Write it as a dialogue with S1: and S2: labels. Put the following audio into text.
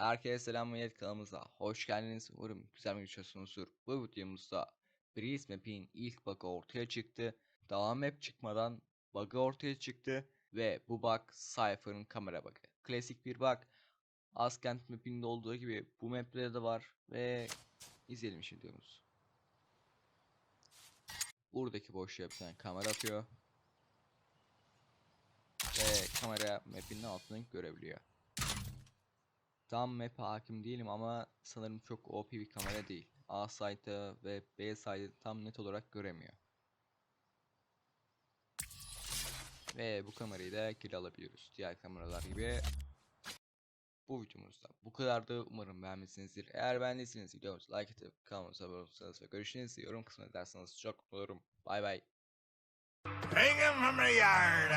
S1: Herkese selam millet kanalımıza hoş geldiniz. Umarım güzel bir geçiyorsunuzdur. Bu videomuzda Breeze Map'in ilk bug'ı ortaya çıktı. Daha map çıkmadan bug'ı ortaya çıktı. Ve bu bug Cypher'ın kamera bug'ı. Klasik bir bug. Askent map'inde olduğu gibi bu map'te de var. Ve izleyelim şimdi videomuzu. Buradaki boşluğa bir tane kamera atıyor. Ve kamera map'in altını görebiliyor. Tam map'e hakim değilim ama sanırım çok OP bir kamera değil. A side'ı ve B side'ı tam net olarak göremiyor. Ve bu kamerayı da geri alabiliyoruz. Diğer kameralar gibi. Bu videomuzda bu kadardı. Umarım beğenmişsinizdir. Eğer beğendiyseniz videomuzu like atıp kanalımıza abone olursanız ve görüşünüzü yorum kısmına derseniz çok mutlu olurum. Bay bay.
S2: Hang 'em from the yard.